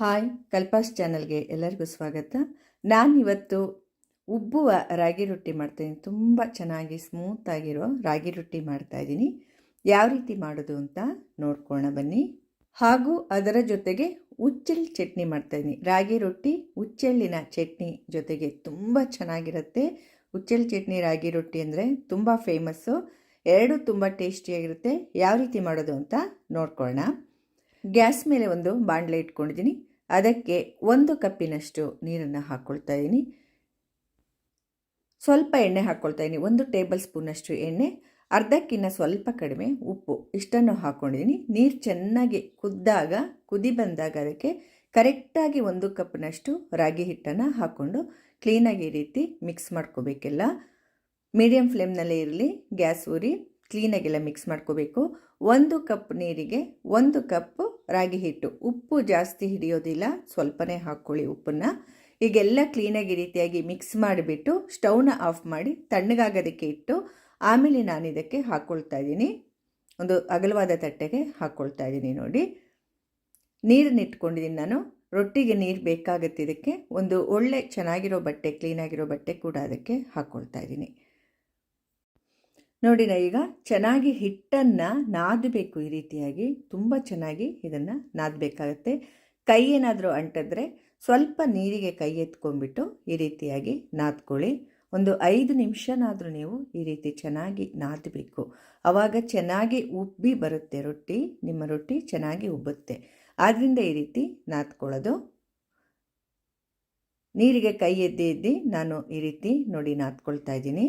Hi ಕಲ್ಪಾಸ್ ಚಾನಲ್ಗೆ ಎಲ್ಲರಿಗೂ ಸ್ವಾಗತ. ನಾನು ಇವತ್ತು ಉಬ್ಬುವ ರಾಗಿ ರೊಟ್ಟಿ ಮಾಡ್ತಾಯಿದ್ದೀನಿ ತುಂಬ ಚೆನ್ನಾಗಿ ಸ್ಮೂತ್ ಆಗಿರೋ ರಾಗಿ ರೊಟ್ಟಿ ಮಾಡ್ತಾಯಿದ್ದೀನಿ ಯಾವ ರೀತಿ ಮಾಡೋದು ಅಂತ ನೋಡ್ಕೋಣ ಬನ್ನಿ. ಹಾಗೂ ಅದರ ಜೊತೆಗೆ ಉಚ್ಚೆಳ್ಳಿ ಚಟ್ನಿ ಮಾಡ್ತಾಯಿದ್ದೀನಿ ರಾಗಿ ರೊಟ್ಟಿ ಉಚ್ಚೆಳ್ಳಿನ ಚಟ್ನಿ ಜೊತೆಗೆ ತುಂಬ ಚೆನ್ನಾಗಿರುತ್ತೆ. ಉಚ್ಚೆಳ್ಳಿ ಚಟ್ನಿ ರಾಗಿ ರೊಟ್ಟಿ ಅಂದರೆ ತುಂಬ ಫೇಮಸ್ಸು. ಎರಡೂ ತುಂಬ ಟೇಸ್ಟಿಯಾಗಿರುತ್ತೆ. ಯಾವ ರೀತಿ ಮಾಡೋದು ಅಂತ ನೋಡ್ಕೊಳ್ಳೋಣ ಗ್ಯಾಸ್ ಮೇಲೆ ಒಂದು ಬಾಣಲೆ ಇಟ್ಕೊಂಡಿದ್ದೀನಿ. ಅದಕ್ಕೆ ಒಂದು ಕಪ್ಪಿನಷ್ಟು ನೀರನ್ನು ಹಾಕ್ಕೊಳ್ತಾ ಇದ್ದೀನಿ. ಸ್ವಲ್ಪ ಎಣ್ಣೆ ಹಾಕ್ಕೊಳ್ತಾ ಇದ್ದೀನಿ. ಒಂದು ಟೇಬಲ್ ಸ್ಪೂನಷ್ಟು ಎಣ್ಣೆ, ಅರ್ಧಕ್ಕಿನ್ನ ಸ್ವಲ್ಪ ಕಡಿಮೆ ಉಪ್ಪು ಇಷ್ಟನ್ನು ಹಾಕ್ಕೊಂಡಿದ್ದೀನಿ ನೀರು ಚೆನ್ನಾಗಿ ಕುದ್ದಾಗ, ಕುದಿ ಬಂದಾಗ ಅದಕ್ಕೆ ಕರೆಕ್ಟಾಗಿ ಒಂದು ಕಪ್ನಷ್ಟು ರಾಗಿ ಹಿಟ್ಟನ್ನು ಹಾಕ್ಕೊಂಡು ಕ್ಲೀನಾಗಿ ಈ ರೀತಿ ಮಿಕ್ಸ್ ಮಾಡ್ಕೋಬೇಕೆಲ್ಲ. ಮೀಡಿಯಮ್ ಫ್ಲೇಮ್ನಲ್ಲೇ ಇರಲಿ, ಗ್ಯಾಸ್ ಉರಿ ಕ್ಲೀನಾಗೆಲ್ಲ ಮಿಕ್ಸ್ ಮಾಡ್ಕೋಬೇಕು. ಒಂದು ಕಪ್ ನೀರಿಗೆ ಒಂದು ಕಪ್ ರಾಗಿ ಹಿಟ್ಟು. ಉಪ್ಪು ಜಾಸ್ತಿ ಹಿಡಿಯೋದಿಲ್ಲ, ಸ್ವಲ್ಪನೇ ಹಾಕ್ಕೊಳ್ಳಿ ಉಪ್ಪನ್ನು. ಈಗೆಲ್ಲ ಕ್ಲೀನಾಗಿ ರೀತಿಯಾಗಿ ಮಿಕ್ಸ್ ಮಾಡಿಬಿಟ್ಟು ಸ್ಟವ್ನ ಆಫ್ ಮಾಡಿ ತಣ್ಣಗಾಗೋದಕ್ಕೆ ಇಟ್ಟು ಆಮೇಲೆ ನಾನು ಇದಕ್ಕೆ ಹಾಕ್ಕೊಳ್ತಾ ಇದ್ದೀನಿ. ಒಂದು ಅಗಲವಾದ ತಟ್ಟೆಗೆ ಹಾಕ್ಕೊಳ್ತಾ ಇದ್ದೀನಿ ನೋಡಿ. ನೀರನ್ನ ಇಟ್ಕೊಂಡಿದ್ದೀನಿ ನಾನು. ರೊಟ್ಟಿಗೆ ನೀರು ಬೇಕಾಗುತ್ತೆ ಇದಕ್ಕೆ. ಒಂದು ಒಳ್ಳೆ ಚೆನ್ನಾಗಿರೋ ಬಟ್ಟೆ, ಕ್ಲೀನಾಗಿರೋ ಬಟ್ಟೆ ಕೂಡ ಅದಕ್ಕೆ ಹಾಕ್ಕೊಳ್ತಾ ಇದ್ದೀನಿ. ನೋಡಿ ನಾ ಈಗ ಚೆನ್ನಾಗಿ ಹಿಟ್ಟನ್ನು ನಾದಬೇಕು ಈ ರೀತಿಯಾಗಿ, ತುಂಬ ಚೆನ್ನಾಗಿ ಇದನ್ನು ನಾದಬೇಕಾಗತ್ತೆ. ಕೈ ಏನಾದರೂ ಅಂಟಿದ್ರೆ ಸ್ವಲ್ಪ ನೀರಿಗೆ ಕೈ ಎತ್ಕೊಂಡ್ಬಿಟ್ಟು ಈ ರೀತಿಯಾಗಿ ನಾದ್ಕೊಳ್ಳಿ. ಒಂದು ಐದು ನಿಮಿಷನಾದರೂ ನೀವು ಈ ರೀತಿ ಚೆನ್ನಾಗಿ ನಾದಬೇಕು. ಆವಾಗ ಚೆನ್ನಾಗಿ ಉಬ್ಬಿ ಬರುತ್ತೆ ರೊಟ್ಟಿ, ನಿಮ್ಮ ರೊಟ್ಟಿ ಚೆನ್ನಾಗಿ ಉಬ್ಬುತ್ತೆ. ಆದ್ದರಿಂದ ಈ ರೀತಿ ನಾದ್ಕೊಳ್ಳೋದು. ನೀರಿಗೆ ಕೈ ಎದ್ದಿ ಎದ್ದಿ ನಾನು ಈ ರೀತಿ ನೋಡಿ ನಾದ್ಕೊಳ್ತಾ ಇದ್ದೀನಿ.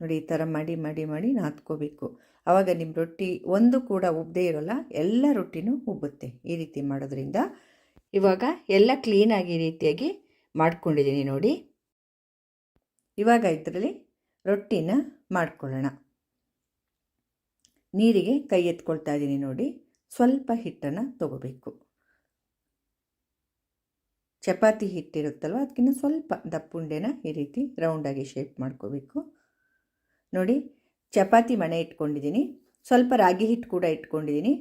ನೋಡಿ ಈ ಥರ ಮಾಡಿ ಮಾಡಿ ಮಾಡಿ ನಾದ್ಕೋಬೇಕು. ಆವಾಗ ನಿಮ್ಮ ರೊಟ್ಟಿ ಒಂದು ಕೂಡ ಉಬ್ಬದೇ ಇರೋಲ್ಲ, ಎಲ್ಲ ರೊಟ್ಟಿನೂ ಉಬ್ಬುತ್ತೆ ಈ ರೀತಿ ಮಾಡೋದ್ರಿಂದ. ಇವಾಗ ಎಲ್ಲ ಕ್ಲೀನಾಗಿ ಈ ರೀತಿಯಾಗಿ ಮಾಡ್ಕೊಂಡಿದ್ದೀನಿ ನೋಡಿ. ಇವಾಗ ಇದರಲ್ಲಿ ರೊಟ್ಟಿನ ಮಾಡ್ಕೊಳ್ಳೋಣ. ನೀರಿಗೆ ಕೈ ಎತ್ಕೊಳ್ತಾ ಇದ್ದೀನಿ ನೋಡಿ, ಸ್ವಲ್ಪ ಹಿಟ್ಟನ್ನು ತಗೋಬೇಕು. ಚಪಾತಿ ಹಿಟ್ಟಿರುತ್ತಲ್ವ ಅದಕ್ಕಿಂತ ಸ್ವಲ್ಪ ದಪ್ಪುಂಡೆನ ಈ ರೀತಿ ರೌಂಡಾಗಿ ಶೇಪ್ ಮಾಡ್ಕೋಬೇಕು. ನೋಡಿ, ಚಪಾತಿ ಮಣೆ ಇಟ್ಕೊಂಡಿದ್ದೀನಿ. ಸ್ವಲ್ಪ ರಾಗಿ ಹಿಟ್ಟು ಕೂಡ ಇಟ್ಕೊಂಡಿದ್ದೀನಿ.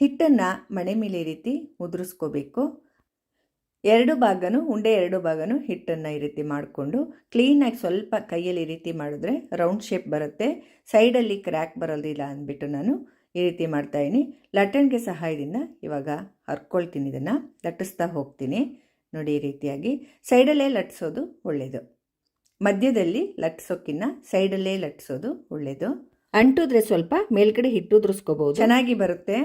ಹಿಟ್ಟನ್ನು ಮಣೆ ಮೇಲೆ ಈ ರೀತಿ ಉದುರಿಸ್ಕೋಬೇಕು ಎರಡು ಭಾಗನೂ, ಉಂಡೆ ಎರಡು ಭಾಗನೂ ಹಿಟ್ಟನ್ನು ಈ ರೀತಿ ಮಾಡಿಕೊಂಡು ಕ್ಲೀನಾಗಿ ಸ್ವಲ್ಪ ಕೈಯಲ್ಲಿ ಈ ರೀತಿ ಮಾಡಿದ್ರೆ ರೌಂಡ್ ಶೇಪ್ ಬರುತ್ತೆ. ಸೈಡಲ್ಲಿ ಕ್ರ್ಯಾಕ್ ಬರೋದಿಲ್ಲ ಅಂದ್ಬಿಟ್ಟು ನಾನು ಈ ರೀತಿ ಮಾಡ್ತಾಯಿದ್ದೀನಿ ಲಟ್ಟಣಿಗೆ ಸಹಾಯದಿಂದ ಇವಾಗ ಹರ್ಕೊಳ್ತೀನಿ ಇದನ್ನು. ಲಟ್ಟಿಸ್ತಾ ಹೋಗ್ತೀನಿ. ನೋಡಿ ಈ ರೀತಿಯಾಗಿ. ಸೈಡಲ್ಲೇ ಲಟ್ಟಿಸೋದು ಒಳ್ಳೆಯದು ಮಧ್ಯದಲ್ಲಿ ಲಟ್ಸೋಕ್ಕಿನ್ನ ಸೈಡಲ್ಲೇ ಲಟ್ಸೋದು ಒಳ್ಳೆಯದು ಅಂಟಿದ್ರೆ ಸ್ವಲ್ಪ ಮೇಲ್ಗಡೆ ಹಿಟ್ಟು ಉದುರಿಸ್ಕೋಬಹುದು ಚೆನ್ನಾಗಿ ಬರುತ್ತೆ.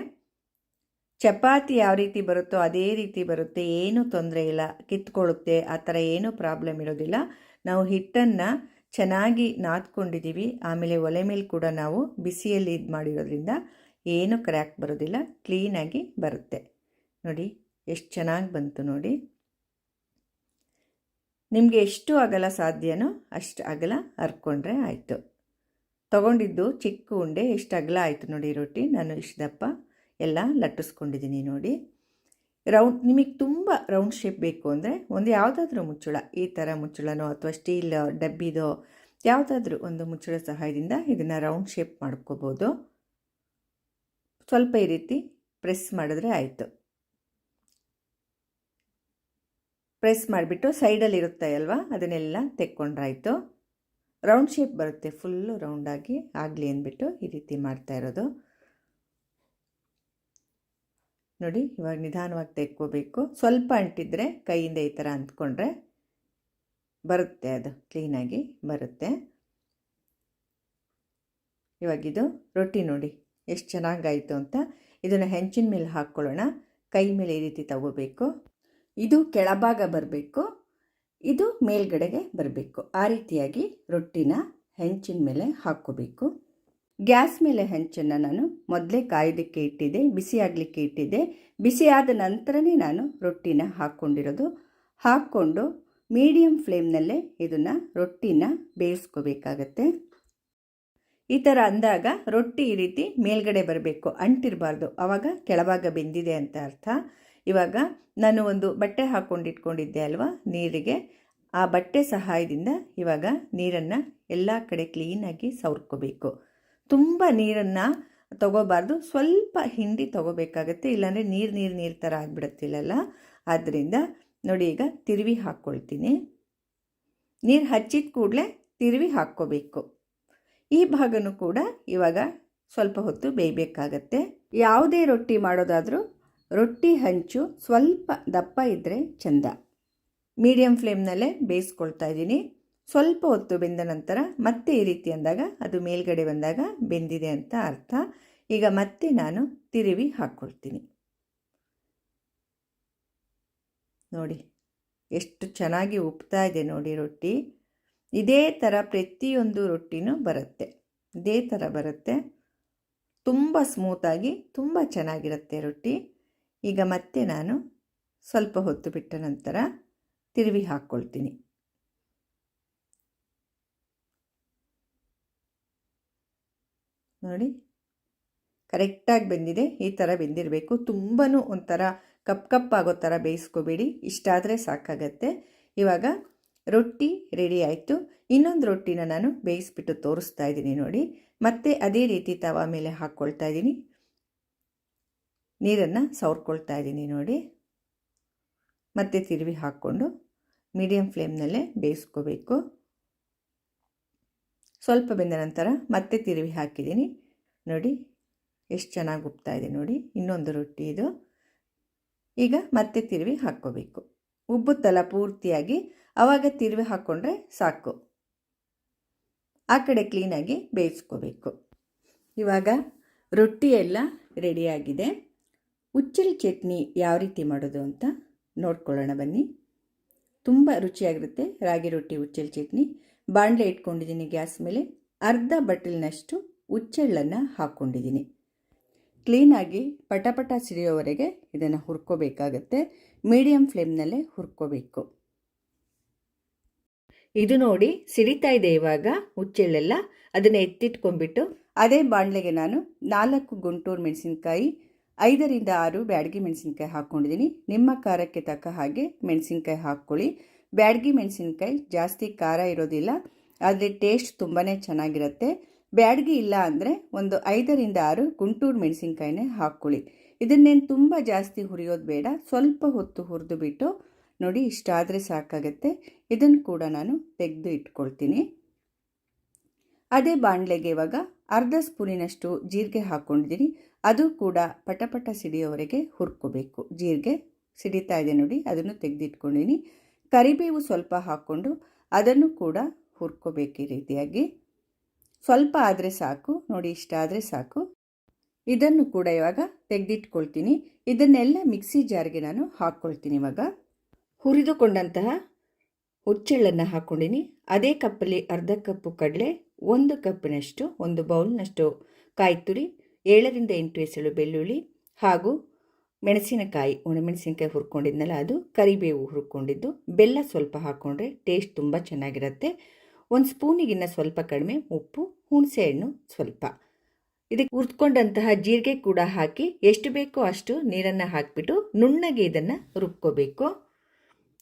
ಚಪಾತಿ ಯಾವ ರೀತಿ ಬರುತ್ತೋ ಅದೇ ರೀತಿ ಬರುತ್ತೆ. ಏನೂ ತೊಂದರೆ ಇಲ್ಲ. ಕಿತ್ಕೊಳ್ಳುತ್ತೆ. ಆ ಥರ ಏನೂ ಪ್ರಾಬ್ಲಮ್ ಇರೋದಿಲ್ಲ. ನಾವು ಹಿಟ್ಟನ್ನು ಚೆನ್ನಾಗಿ ನಾದ್ಕೊಂಡಿದ್ದೀವಿ. ಆಮೇಲೆ ಒಲೆ ಮೇಲೆ ಕೂಡ ನಾವು ಬಿಸಿಯಲ್ಲಿ ಇದು ಮಾಡಿರೋದ್ರಿಂದ ಏನು ಕ್ರ್ಯಾಕ್ ಬರೋದಿಲ್ಲ. ಕ್ಲೀನಾಗಿ ಬರುತ್ತೆ. ನೋಡಿ, ಎಷ್ಟು ಚೆನ್ನಾಗಿ ಬಂತು ನೋಡಿ. ನಿಮಗೆ ಎಷ್ಟು ಅಗಲ ಸಾಧ್ಯನೋ ಅಷ್ಟು ಅಗಲ ಹರ್ಕೊಂಡ್ರೆ ಆಯಿತು. ತಗೊಂಡಿದ್ದು ಚಿಕ್ಕ ಉಂಡೆ ಎಷ್ಟು ಅಗಲ ಆಯಿತು ನೋಡಿ ರೊಟ್ಟಿ. ನಾನು ಇಷ್ಟು ದಪ್ಪ ಎಲ್ಲ ಲಟ್ಟಿಸ್ಕೊಂಡಿದ್ದೀನಿ ನೋಡಿ. ರೌಂಡ್, ನಿಮಗೆ ತುಂಬ ರೌಂಡ್ ಶೇಪ್ ಬೇಕು ಅಂದರೆ ಒಂದು ಯಾವುದಾದ್ರೂ ಮುಚ್ಚಳ, ಈ ಥರ ಮುಚ್ಚಳನೋ ಅಥವಾ ಸ್ಟೀಲ್ ಡಬ್ಬಿದೋ ಯಾವುದಾದ್ರೂ ಒಂದು ಮುಚ್ಚಳ ಸಹಾಯದಿಂದ ಇದನ್ನು ರೌಂಡ್ ಶೇಪ್ ಮಾಡ್ಕೋಬೋದು. ಸ್ವಲ್ಪ ಈ ರೀತಿ ಪ್ರೆಸ್ ಮಾಡಿದ್ರೆ ಆಯಿತು. ಪ್ರೆಸ್ ಮಾಡಿಬಿಟ್ಟು ಸೈಡಲ್ಲಿ ಇರುತ್ತೆ ಅಲ್ವಾ? ಅದನ್ನೆಲ್ಲ ತೆಕ್ಕೊಂಡ್ರಾಯ್ತು. ರೌಂಡ್ ಶೇಪ್ ಬರುತ್ತೆ, ಫುಲ್ಲು ರೌಂಡಾಗಿ ಆಗಲಿ ಅಂದ್ಬಿಟ್ಟು ಈ ರೀತಿ ಮಾಡ್ತಾ ಇರೋದು. ನೋಡಿ, ಇವಾಗ ನಿಧಾನವಾಗಿ ತೆಕ್ಕೋಬೇಕು. ಸ್ವಲ್ಪ ಅಂಟಿದ್ರೆ ಕೈಯಿಂದ ಈ ಥರ ಅಂದ್ಕೊಂಡ್ರೆ ಬರುತ್ತೆ ಅದು, ಕ್ಲೀನಾಗಿ ಬರುತ್ತೆ. ಇವಾಗಿದು ರೊಟ್ಟಿ ನೋಡಿ, ಎಷ್ಟು ಚೆನ್ನಾಗಾಯಿತು ಅಂತ. ಇದನ್ನು ಹೆಂಚಿನ ಮೇಲೆ ಹಾಕ್ಕೊಳ್ಳೋಣ. ಕೈ ಮೇಲೆ ಈ ರೀತಿ ತಗೋಬೇಕು. ಇದು ಕೆಳಭಾಗ ಬರಬೇಕು, ಇದು ಮೇಲ್ಗಡೆಗೆ ಬರಬೇಕು. ಆ ರೀತಿಯಾಗಿ ರೊಟ್ಟಿನ ಹೆಂಚಿನ ಮೇಲೆ ಹಾಕ್ಕೋಬೇಕು. ಗ್ಯಾಸ್ ಮೇಲೆ ಹೆಂಚನ್ನು ನಾನು ಮೊದಲೇ ಕಾಯೋದಕ್ಕೆ ಇಟ್ಟಿದ್ದೆ, ಬಿಸಿ ಆಗಲಿಕ್ಕೆ ಇಟ್ಟಿದ್ದೆ. ಬಿಸಿ ಆದ ನಂತರನೇ ನಾನು ರೊಟ್ಟಿನ ಹಾಕ್ಕೊಂಡಿರೋದು. ಹಾಕ್ಕೊಂಡು ಮೀಡಿಯಮ್ ಫ್ಲೇಮ್ನಲ್ಲೇ ಇದನ್ನು ರೊಟ್ಟಿನ ಬೇಯಿಸ್ಕೋಬೇಕಾಗತ್ತೆ. ಈ ಥರ ಅಂದಾಗ ರೊಟ್ಟಿ ಈ ರೀತಿ ಮೇಲ್ಗಡೆ ಬರಬೇಕು, ಅಂಟಿರಬಾರ್ದು. ಆವಾಗ ಕೆಳಭಾಗ ಬೆಂದಿದೆ ಅಂತ ಅರ್ಥ. ಇವಾಗ ನಾನು ಒಂದು ಬಟ್ಟೆ ಹಾಕೊಂಡಿಟ್ಕೊಂಡಿದ್ದೆ ಅಲ್ವಾ ನೀರಿಗೆ. ಆ ಬಟ್ಟೆ ಸಹಾಯದಿಂದ ಇವಾಗ ನೀರನ್ನು ಎಲ್ಲ ಕಡೆ ಕ್ಲೀನಾಗಿ ಸವರ್ಕೋಬೇಕು. ತುಂಬ ನೀರನ್ನು ತಗೋಬಾರ್ದು. ಸ್ವಲ್ಪ ಹಿಂಡಿ ತಗೋಬೇಕಾಗತ್ತೆ. ಇಲ್ಲಾಂದರೆ ನೀರು ನೀರು ನೀರು ಥರ ಆಗಿಬಿಡುತ್ತಿಲ್ಲಲ್ಲ? ಆದ್ದರಿಂದ ನೋಡಿ ಈಗ ತಿರುವಿ ಹಾಕ್ಕೊಳ್ತೀನಿ ನೀರು ಹಚ್ಚಿದ ಕೂಡಲೇ ತಿರುವಿ ಹಾಕ್ಕೋಬೇಕು. ಈ ಭಾಗನೂ ಕೂಡ ಇವಾಗ ಸ್ವಲ್ಪ ಹೊತ್ತು ಬೇಯಬೇಕಾಗತ್ತೆ. ಯಾವುದೇ ರೊಟ್ಟಿ ಮಾಡೋದಾದರೂ ರೊಟ್ಟಿ ಹಂಚು ಸ್ವಲ್ಪ ದಪ್ಪ ಇದ್ದರೆ ಚೆಂದ. ಮೀಡಿಯಂ ಫ್ಲೇಮ್ನಲ್ಲೇ ಬೇಯಿಸ್ಕೊಳ್ತಾ ಇದ್ದೀನಿ. ಸ್ವಲ್ಪ ಹೊತ್ತು ಬೆಂದ ನಂತರ ಮತ್ತೆ ಈ ರೀತಿ ಅಂದಾಗ ಅದು ಮೇಲ್ಗಡೆ ಬಂದಾಗ ಬೆಂದಿದೆ ಅಂತ ಅರ್ಥ. ಈಗ ಮತ್ತೆ ನಾನು ತಿರುವಿ ಹಾಕ್ಕೊಳ್ತೀನಿ. ನೋಡಿ, ಎಷ್ಟು ಚೆನ್ನಾಗಿ ಉಪ್ತಾ ಇದೆ ನೋಡಿ ರೊಟ್ಟಿ. ಇದೇ ಥರ ಪ್ರತಿಯೊಂದು ರೊಟ್ಟಿನೂ ಬರುತ್ತೆ. ಇದೇ ಥರ ಬರುತ್ತೆ. ತುಂಬ ಸ್ಮೂತಾಗಿ ತುಂಬ ಚೆನ್ನಾಗಿರುತ್ತೆ ರೊಟ್ಟಿ. ಈಗ ಮತ್ತೆ ನಾನು ಸ್ವಲ್ಪ ಹೊತ್ತು ಬಿಟ್ಟ ನಂತರ ತಿರುವಿ ಹಾಕ್ಕೊಳ್ತೀನಿ ನೋಡಿ ಕರೆಕ್ಟಾಗಿ ಬೆಂದಿದೆ, ಈ ಥರ ಬೆಂದಿರಬೇಕು. ತುಂಬಾ ಒಂಥರ ಕಪ್ ಕಪ್ ಆಗೋ ಥರ ಬೇಯಿಸ್ಕೋಬೇಡಿ ಇಷ್ಟಾದರೆ ಸಾಕಾಗತ್ತೆ. ಇವಾಗ ರೊಟ್ಟಿ ರೆಡಿ ಆಯಿತು. ಇನ್ನೊಂದು ರೊಟ್ಟಿನ ನಾನು ಬೇಯಿಸ್ಬಿಟ್ಟು ತೋರಿಸ್ತಾ ಇದ್ದೀನಿ ನೋಡಿ. ಮತ್ತೆ ಅದೇ ರೀತಿ ತವಾ ಮೇಲೆ ಹಾಕ್ಕೊಳ್ತಾ ಇದ್ದೀನಿ. ನೀರನ್ನು ಸವರ್ಕೊಳ್ತಾ ಇದ್ದೀನಿ ನೋಡಿ. ಮತ್ತೆ ತಿರುವಿ ಹಾಕ್ಕೊಂಡು ಮೀಡಿಯಮ್ ಫ್ಲೇಮ್ನಲ್ಲೇ ಬೇಯಿಸ್ಕೋಬೇಕು. ಸ್ವಲ್ಪ ಬೆಂದ ನಂತರ ಮತ್ತೆ ತಿರುವಿ ಹಾಕಿದ್ದೀನಿ. ನೋಡಿ, ಎಷ್ಟು ಚೆನ್ನಾಗಿ ಉಪ್ತಾ ಇದೆ ನೋಡಿ. ಇನ್ನೊಂದು ರೊಟ್ಟಿ ಇದು. ಈಗ ಮತ್ತೆ ತಿರುವಿ ಹಾಕ್ಕೋಬೇಕು. ಉಬ್ಬುತ್ತಲ್ಲ ಪೂರ್ತಿಯಾಗಿ ಆವಾಗ ತಿರುವಿ ಹಾಕ್ಕೊಂಡ್ರೆ ಸಾಕು. ಆ ಕಡೆ ಕ್ಲೀನಾಗಿ ಬೇಯಿಸ್ಕೋಬೇಕು. ಇವಾಗ ರೊಟ್ಟಿ ಎಲ್ಲ ರೆಡಿಯಾಗಿದೆ ಉಚ್ಚಲ್ ಚಟ್ನಿ ಯಾವ ರೀತಿ ಮಾಡೋದು ಅಂತ ನೋಡ್ಕೊಳ್ಳೋಣ ಬನ್ನಿ. ತುಂಬ ರುಚಿಯಾಗಿರುತ್ತೆ ರಾಗಿ ರೊಟ್ಟಿ ಉಚ್ಚಲ್ ಚಟ್ನಿ. ಬಾಣಲೆ ಇಟ್ಕೊಂಡಿದ್ದೀನಿ ಗ್ಯಾಸ್ ಮೇಲೆ. ಅರ್ಧ ಬಟ್ಟಲಿನಷ್ಟು ಉಚ್ಚೆಳ್ಳನ್ನು ಹಾಕ್ಕೊಂಡಿದ್ದೀನಿ. ಕ್ಲೀನಾಗಿ ಪಟಪಟ ಸಿಡಿಯೋವರೆಗೆ ಇದನ್ನು ಹುರ್ಕೋಬೇಕಾಗತ್ತೆ. ಮೀಡಿಯಮ್ ಫ್ಲೇಮ್ನಲ್ಲೇ ಹುರ್ಕೋಬೇಕು. ಇದು ನೋಡಿ ಸಿಡಿತಾ ಇದೆ ಇವಾಗ ಉಚ್ಚೆಳ್ಳೆಲ್ಲ ಅದನ್ನು ಎತ್ತಿಟ್ಕೊಂಡ್ಬಿಟ್ಟು ಅದೇ ಬಾಣಲೆಗೆ ನಾನು ನಾಲ್ಕು ಗುಂಟೂರು ಮೆಣಸಿನ್ಕಾಯಿ ಐದರಿಂದ ಆರು ಬ್ಯಾಡಗಿ ಮೆಣಸಿನ್ಕಾಯಿ ಹಾಕ್ಕೊಂಡಿದ್ದೀನಿ. ನಿಮ್ಮ ಖಾರಕ್ಕೆ ತಕ್ಕ ಹಾಗೆ ಮೆಣಸಿನ್ಕಾಯಿ ಹಾಕ್ಕೊಳ್ಳಿ. ಬ್ಯಾಡಗಿ ಮೆಣಸಿನ್ಕಾಯಿ ಜಾಸ್ತಿ ಖಾರ ಇರೋದಿಲ್ಲ. ಆದರೆ ಟೇಸ್ಟ್ ತುಂಬಾ ಚೆನ್ನಾಗಿರುತ್ತೆ. ಬ್ಯಾಡಗಿ ಇಲ್ಲ ಅಂದರೆ ಒಂದು ಐದರಿಂದ ಆರು ಗುಂಟೂರು ಮೆಣಸಿನ್ಕಾಯಿನೇ ಹಾಕ್ಕೊಳ್ಳಿ. ಇದನ್ನೇನು ತುಂಬ ಜಾಸ್ತಿ ಹುರಿಯೋದು ಬೇಡ. ಸ್ವಲ್ಪ ಹೊತ್ತು ಹುರಿದು ಬಿಟ್ಟು ನೋಡಿ ಇಷ್ಟಾದರೆ ಸಾಕಾಗತ್ತೆ. ಇದನ್ನು ಕೂಡ ನಾನು ತೆಗೆದು ಇಟ್ಕೊಳ್ತೀನಿ. ಅದೇ ಬಾಣಲೆಗೆ ಇವಾಗ ಅರ್ಧ ಸ್ಪೂನಿನಷ್ಟು ಜೀರಿಗೆ ಹಾಕ್ಕೊಂಡಿದ್ದೀನಿ. ಅದು ಕೂಡ ಪಟಪಟ ಸಿಡಿಯೋವರೆಗೆ ಹುರ್ಕೋಬೇಕು. ಜೀರಿಗೆ ಸಿಡಿತಾ ಇದೆ ನೋಡಿ, ಅದನ್ನು ತೆಗೆದಿಟ್ಕೊಂಡಿನಿ ಕರಿಬೇವು ಸ್ವಲ್ಪ ಹಾಕ್ಕೊಂಡು ಅದನ್ನು ಕೂಡ ಹುರ್ಕೋಬೇಕು ಈ ರೀತಿಯಾಗಿ. ಸ್ವಲ್ಪ ಆದರೆ ಸಾಕು, ನೋಡಿ ಇಷ್ಟ ಆದರೆ ಸಾಕು. ಇದನ್ನು ಕೂಡ ಇವಾಗ ತೆಗೆದಿಟ್ಕೊಳ್ತೀನಿ. ಇದನ್ನೆಲ್ಲ ಮಿಕ್ಸಿ ಜಾರ್ಗೆ ನಾನು ಹಾಕ್ಕೊಳ್ತೀನಿ ಇವಾಗ. ಹುರಿದುಕೊಂಡಂತಹ ಹುಚ್ಚೆಳ್ಳನ್ನು ಹಾಕ್ಕೊಂಡಿನಿ. ಅದೇ ಕಪ್ಪಲ್ಲಿ ಅರ್ಧ ಕಪ್ಪು ಕಡಲೆ ಒಂದು ಕಪ್ಪಿನಷ್ಟು, ಒಂದು ಬೌಲ್ನಷ್ಟು ಕಾಯಿ ತುರಿ ಏಳರಿಂದ ಎಂಟು ಎಸಳು ಬೆಳ್ಳುಳ್ಳಿ ಹಾಗೂ ಮೆಣಸಿನಕಾಯಿ ಒಣಮೆಣಸಿನಕಾಯಿ ಹುರ್ಕೊಂಡಿದ್ನಲ್ಲ ಅದು, ಕರಿಬೇವು ಹುರ್ಕೊಂಡಿದ್ದು, ಬೆಲ್ಲ ಸ್ವಲ್ಪ ಹಾಕ್ಕೊಂಡ್ರೆ ಟೇಸ್ಟ್ ತುಂಬ ಚೆನ್ನಾಗಿರುತ್ತೆ. ಒಂದು ಸ್ಪೂನಿಗಿನ್ನ ಸ್ವಲ್ಪ ಕಡಿಮೆ ಉಪ್ಪು, ಹುಣಸೆ ಹಣ್ಣು ಸ್ವಲ್ಪ. ಇದಕ್ಕೆ ಹುರ್ಕೊಂಡಂತಹ ಜೀರಿಗೆ ಕೂಡ ಹಾಕಿ, ಎಷ್ಟು ಬೇಕೋ ಅಷ್ಟು ನೀರನ್ನು ಹಾಕಿಬಿಟ್ಟು ನುಣ್ಣಗೆ ಇದನ್ನು ರುಬ್ಕೋಬೇಕು.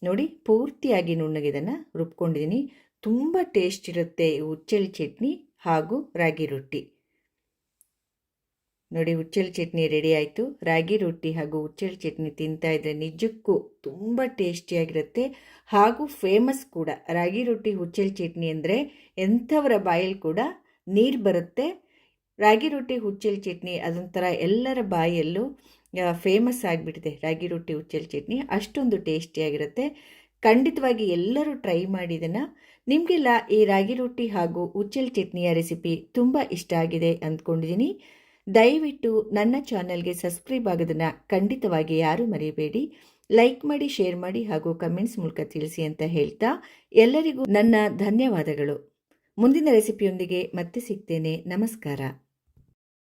ನೋಡಿ, ಪೂರ್ತಿಯಾಗಿ ನುಣ್ಣಗೆ ಇದನ್ನು ರುಬ್ಕೊಂಡಿದ್ದೀನಿ. ತುಂಬ ಟೇಸ್ಟ್ ಇರುತ್ತೆ ಉಚ್ಚಳಿ ಚಟ್ನಿ ಹಾಗೂ ರಾಗಿ ರೊಟ್ಟಿ. ನೋಡಿ ಹುಚ್ಚಳಿ ಚಟ್ನಿ ರೆಡಿ ಆಯಿತು. ರಾಗಿ ರೊಟ್ಟಿ ಹಾಗೂ ಹುಚ್ಚಳಿ ಚಟ್ನಿ ತಿಂತಾ ಇದ್ರೆ ನಿಜಕ್ಕೂ ತುಂಬ ಟೇಸ್ಟಿಯಾಗಿರುತ್ತೆ ಹಾಗೂ ಫೇಮಸ್ ಕೂಡ. ರಾಗಿ ರೊಟ್ಟಿ ಹುಚ್ಚಲಿ ಚಟ್ನಿ ಅಂದರೆ ಎಂಥವರ ಬಾಯಲ್ಲಿ ಕೂಡ ನೀರು ಬರುತ್ತೆ. ರಾಗಿ ರೊಟ್ಟಿ ಹುಚ್ಚಲಿ ಚಟ್ನಿ ಅದೊಂಥರ ಎಲ್ಲರ ಬಾಯಲ್ಲೂ ಫೇಮಸ್ ಆಗಿಬಿಟ್ಟಿದೆ. ರಾಗಿ ರೊಟ್ಟಿ ಹುಚ್ಚಳಿ ಚಟ್ನಿ ಅಷ್ಟೊಂದು ಟೇಸ್ಟಿಯಾಗಿರುತ್ತೆ ಖಂಡಿತವಾಗಿ ಎಲ್ಲರೂ ಟ್ರೈ ಮಾಡಿದನ. ನಿಮಗೆಲ್ಲ ಈ ರಾಗಿ ರೊಟ್ಟಿ ಹಾಗೂ ಉಚ್ಚಲ್ ಚಟ್ನಿಯ ರೆಸಿಪಿ ತುಂಬ ಇಷ್ಟ ಆಗಿದೆ ಅಂದ್ಕೊಂಡಿದ್ದೀನಿ ದಯವಿಟ್ಟು ನನ್ನ ಚಾನಲ್ಗೆ ಸಬ್ಸ್ಕ್ರೈಬ್ ಆಗೋದನ್ನು ಖಂಡಿತವಾಗಿ ಯಾರೂ ಮರೆಯಬೇಡಿ ಲೈಕ್ ಮಾಡಿ ಶೇರ್ ಮಾಡಿ ಹಾಗೂ ಕಮೆಂಟ್ಸ್ ಮೂಲಕ ತಿಳಿಸಿ ಅಂತ ಹೇಳ್ತಾ ಎಲ್ಲರಿಗೂ ನನ್ನ ಧನ್ಯವಾದಗಳು. ಮುಂದಿನ ರೆಸಿಪಿಯೊಂದಿಗೆ ಮತ್ತೆ ಸಿಗ್ತೇನೆ. ನಮಸ್ಕಾರ.